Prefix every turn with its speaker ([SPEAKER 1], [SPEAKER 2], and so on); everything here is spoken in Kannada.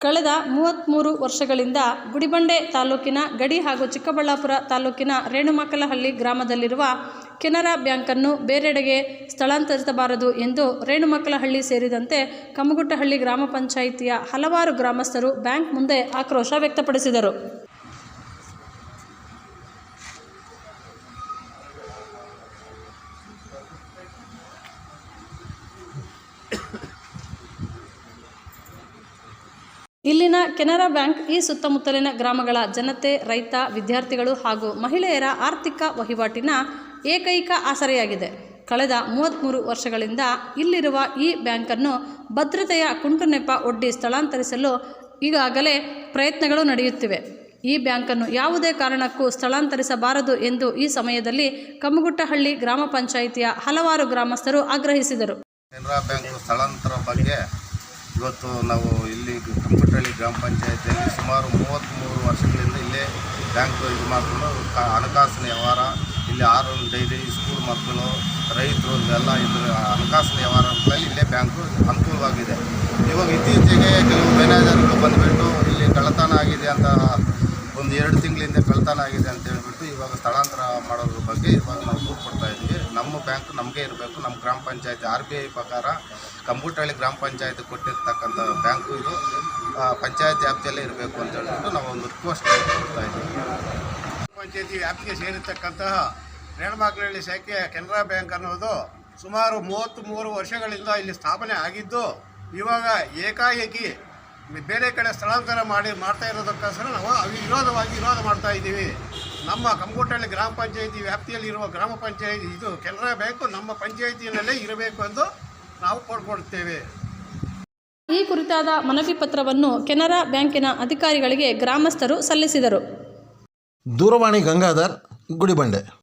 [SPEAKER 1] ಕಳೆದ ಮೂವತ್ತ್ಮೂರು ವರ್ಷಗಳಿಂದ ಗುಡಿಬಂಡೆ ತಾಲೂಕಿನ ಗಡಿ ಹಾಗೂ ಚಿಕ್ಕಬಳ್ಳಾಪುರ ತಾಲೂಕಿನ ರೇಣುಮಕ್ಕಲಹಳ್ಳಿ ಗ್ರಾಮದಲ್ಲಿರುವ ಕೆನರಾ ಬ್ಯಾಂಕನ್ನು ಬೇರೆಡೆಗೆ ಸ್ಥಳಾಂತರಿಸಬಾರದು ಎಂದು ರೇಣುಮಕ್ಕಲಹಳ್ಳಿ ಸೇರಿದಂತೆ ಕಮಗುಟ್ಟಹಳ್ಳಿ ಗ್ರಾಮ ಪಂಚಾಯಿತಿಯ ಹಲವಾರು ಗ್ರಾಮಸ್ಥರು ಬ್ಯಾಂಕ್ ಮುಂದೆ ಆಕ್ರೋಶ ವ್ಯಕ್ತಪಡಿಸಿದರು. ಇಲ್ಲಿನ ಕೆನರಾ ಬ್ಯಾಂಕ್ ಈ ಸುತ್ತಮುತ್ತಲಿನ ಗ್ರಾಮಗಳ ಜನತೆ, ರೈತ, ವಿದ್ಯಾರ್ಥಿಗಳು ಹಾಗೂ ಮಹಿಳೆಯರ ಆರ್ಥಿಕ ವಹಿವಾಟಿನ ಏಕೈಕ ಆಸರೆಯಾಗಿದೆ. ಕಳೆದ ಮೂವತ್ತ್ಮೂರು ವರ್ಷಗಳಿಂದ ಇಲ್ಲಿರುವ ಈ ಬ್ಯಾಂಕನ್ನು ಭದ್ರತೆಯ ಕುಂಟುನೆಪ ಒಡ್ಡಿ ಸ್ಥಳಾಂತರಿಸಲು ಈಗಾಗಲೇ ಪ್ರಯತ್ನಗಳು ನಡೆಯುತ್ತಿವೆ. ಈ ಬ್ಯಾಂಕನ್ನು ಯಾವುದೇ ಕಾರಣಕ್ಕೂ ಸ್ಥಳಾಂತರಿಸಬಾರದು ಎಂದು ಈ ಸಮಯದಲ್ಲಿ ಕಮ್ಮಗುಟ್ಟಹಳ್ಳಿ ಗ್ರಾಮ ಪಂಚಾಯಿತಿಯ ಹಲವಾರು ಗ್ರಾಮಸ್ಥರು ಆಗ್ರಹಿಸಿದರು.
[SPEAKER 2] ಕೆನರಾ ಬ್ಯಾಂಕ್ ಸ್ಥಳಾಂತರ ಬಗ್ಗೆ ಇವತ್ತು ನಾವು ಇಲ್ಲಿ ಕಂಪ್ಯೂಟರ್ಹಳ್ಳಿ ಗ್ರಾಮ ಪಂಚಾಯತಿಯಲ್ಲಿ ಸುಮಾರು ಮೂವತ್ತ್ಮೂರು ವರ್ಷಗಳಿಂದ ಇಲ್ಲೇ ಬ್ಯಾಂಕ್ ಇದು ಮಾಡಿಕೊಂಡು ಹಣಕಾಸಿನ ವ್ಯವಹಾರ, ಇಲ್ಲಿ ಆರು ಡೈರಿ ಸ್ಕೂಲ್ ಮಕ್ಕಳು, ರೈತರು ಎಲ್ಲ ಇದ್ರ ಹಣಕಾಸಿನ ವ್ಯವಹಾರಗಳಲ್ಲಿ ಇಲ್ಲೇ ಬ್ಯಾಂಕು ಅನುಕೂಲವಾಗಿದೆ. ಇವಾಗ ಇತ್ತೀಚೆಗೆ ಕೆಲವು ಮ್ಯಾನೇಜರ್ಗಳು ಬಂದುಬಿಟ್ಟು ಇಲ್ಲಿ ಕಳ್ಳತನ ಆಗಿದೆ ಅಂತ ಒಂದು ಎರಡು ತಿಂಗಳಿಂದ ಕಳ್ತಾನಾಗಿದೆ ಅಂತ ಹೇಳ್ಬಿಟ್ಟು ಇವಾಗ ಸ್ಥಳಾಂತರ ಮಾಡೋದ್ರ ಬಗ್ಗೆ ಇವಾಗ ನಾವು ದೂರು ಕೊಡ್ತಾ ಇದ್ದೀವಿ. ನಮ್ಮ ಬ್ಯಾಂಕ್ ನಮಗೆ ಇರಬೇಕು. ನಮ್ಮ ಗ್ರಾಮ ಪಂಚಾಯತಿ ಆರ್ ಬಿ ಐ ಪ್ರಕಾರ ಕಂಬೂಟಳ್ಳಿ ಗ್ರಾಮ ಪಂಚಾಯತಿ ಕೊಟ್ಟಿರ್ತಕ್ಕಂಥ ಬ್ಯಾಂಕು ಇದು. ಪಂಚಾಯತ್ ವ್ಯಾಪ್ತಿಯಲ್ಲೇ ಇರಬೇಕು ಅಂತ ಹೇಳ್ಬಿಟ್ಟು ನಾವು ಒಂದು ರಿಕ್ವೆಸ್ಟ್ ಕೊಡ್ತಾ ಇದ್ದೀವಿ.
[SPEAKER 3] ಪಂಚಾಯತಿ ವ್ಯಾಪ್ತಿಗೆ ಸೇರಿರ್ತಕ್ಕಂತಹ ರೇಣಮಾಕನಹಳ್ಳಿ ಶಾಖೆ ಕೆನರಾ ಬ್ಯಾಂಕ್ ಅನ್ನೋದು ಸುಮಾರು ಮೂವತ್ತ್ ಮೂರು ವರ್ಷಗಳಿಂದ ಇಲ್ಲಿ ಸ್ಥಾಪನೆ ಆಗಿದ್ದು, ಇವಾಗ ಏಕಾಏಕಿ ಬೇರೆ ಕಡೆ ಸ್ಥಳಾಂತರ ಮಾಡಿ ಮಾಡ್ತಾ ಇರೋದಕ್ಕೋಸ್ಕರ ನಾವು ಅವಿ ವಿರೋಧವಾಗಿ ವಿರೋಧ ಮಾಡ್ತಾ ಇದ್ದೀವಿ. ನಮ್ಮ ಕಂಗೋಟಹಳ್ಳಿ ಗ್ರಾಮ ಪಂಚಾಯಿತಿ ವ್ಯಾಪ್ತಿಯಲ್ಲಿರುವ ಗ್ರಾಮ ಪಂಚಾಯಿತಿ ಇದು ಕೆನರಾ ಬ್ಯಾಂಕು ನಮ್ಮ ಪಂಚಾಯಿತಿಯಲ್ಲೇ ಇರಬೇಕು ಎಂದು ನಾವು ಕೋರ್ಕೊಡ್ತೇವೆ
[SPEAKER 1] ಈ ಕುರಿತಾದ ಮನವಿ ಪತ್ರವನ್ನು ಕೆನರಾ ಬ್ಯಾಂಕಿನ ಅಧಿಕಾರಿಗಳಿಗೆ ಗ್ರಾಮಸ್ಥರು ಸಲ್ಲಿಸಿದರು.
[SPEAKER 4] ದೂರವಾಣಿ ಗಂಗಾಧರ್ ಗುಡಿಬಂಡೆ.